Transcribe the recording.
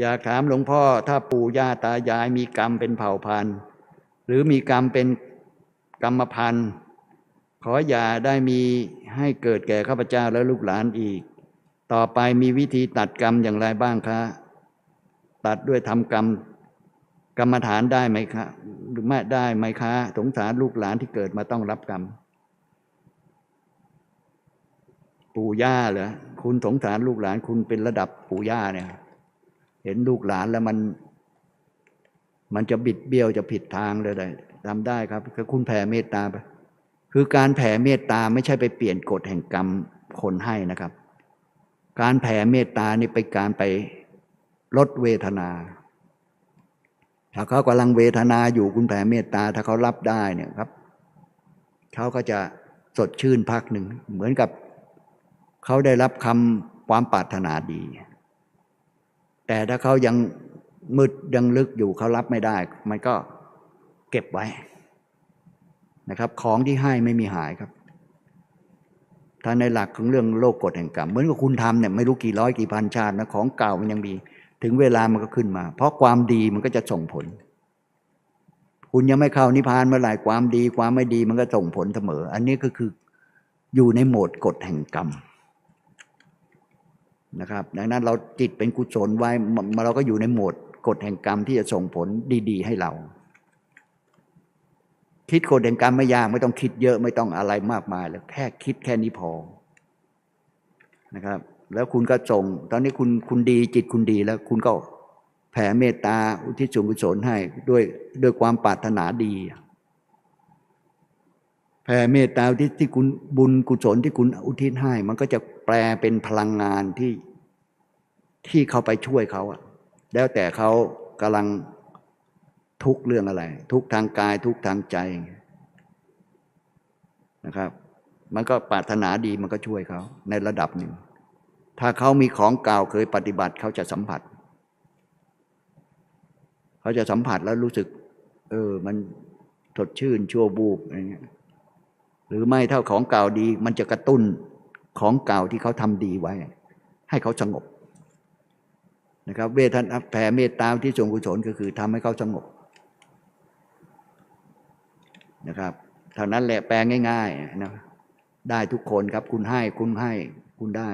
อยากถามหลวงพ่อถ้าปู่ย่าตายายมีกรรมเป็นเผ่าพันธุ์ หรือมีกรรมเป็นกรรมพันธุ์ ขออย่าได้มีให้เกิดแก่ข้าพเจ้าและลูกหลานอีก ต่อไปมีวิธีตัดกรรมอย่างไรบ้างคะ ตัดด้วยทำกรรมกรรมฐานได้ไหมคะหรือไม่ได้ไหมคะสงสารลูกหลานที่เกิดมาต้องรับกรรม ปู่ย่าเหรอคุณสงสารลูกหลานคุณเป็นระดับปู่ย่าเนี่ย เห็นลูกหลานแล้วมัน มันจะบิดเบี้ยวจะผิดทางเลยได้ทำได้ครับคือคุณแผ่เมตตาไป คือการแผ่เมตตาไม่ใช่ไปเปลี่ยนกฎแห่งกรรมคนให้นะครับ การแผ่เมตตานี่เป็นการไปลดเวทนา ถ้าเขากำลังเวทนาอยู่คุณแผ่เมตตา ถ้าเขารับได้เนี่ยครับเขาก็จะสดชื่นพักหนึ่ง เหมือนกับเขาได้รับคำความปรารถนาดี แต่ถ้าเขายังมืดยังลึกอยู่เขารับไม่ได้ มันก็เก็บไว้นะครับ ของที่ให้ไม่มีหายครับ ถ้าในหลักของเรื่องโลกกฎแห่งกรรมเหมือนกับคุณทำเนี่ยไม่รู้กี่ร้อยกี่พันชาตินะของเก่ามันยังมีถึงเวลามันก็ขึ้นมา เพราะความดีมันก็จะส่งผล คุณยังไม่เข้านิพพานเมื่อไหร่ความดี ความไม่ดีมันก็ส่งผลเสมอ อันนี้ก็คืออยู่ในโหมดกฎแห่งกรรม นะครับ ดังนั้นเราจิตเป็นกุศลไว้มเราก็อยู่ในโหมดกฎแห่งกรรมที่จะส่งผลดี ๆ ให้เรา คิดกฎแห่งกรรมไม่ยากไม่ต้องคิดเยอะไม่ต้องอะไรมากมายแล้วแค่คิดแค่นี้พอนะครับ แล้วคุณก็ส่ง ตอนนี้คุณคุณดีจิตคุณดีแล้วคุณก็แผ่เมตตาอุทิศส่วนกุศลให้ด้วยด้วยความปรารถนาดีแผ่เมตตาทิศที่คุณบุญกุศลที่คุณอุทิศให้ มันก็จะ ลเป็นพลังงานที่ที่เขาไปช่วยเขาอะแล้วแต่เขากำลังทุกเรื่องอะไร ทุกทางกายทุกทางใจนะครับ มันก็ปรารถนาดีมันก็ช่วยเขาในระดับหนึ่ง ถ้าเขามีของเก่าเคยปฏิบัติเขาจะสัมผัส เขาจะสัมผัสแล้วรู้สึก เออ มันสดชื่นชั่วบูบอะไรเงี้ยหรือไม่เท่าของเก่าดีมันจะกระตุ้น ของเก่าที่เขาทำดีไว้ ให้เขาสงบนะครับเวทนาแผ่เมตตาที่ทรงกุศลก็คือทำให้เขาสงบนะครับเท่านั้นแหละแปลง่ายๆนะได้ทุกคนครับคุณให้คุณให้คุณได้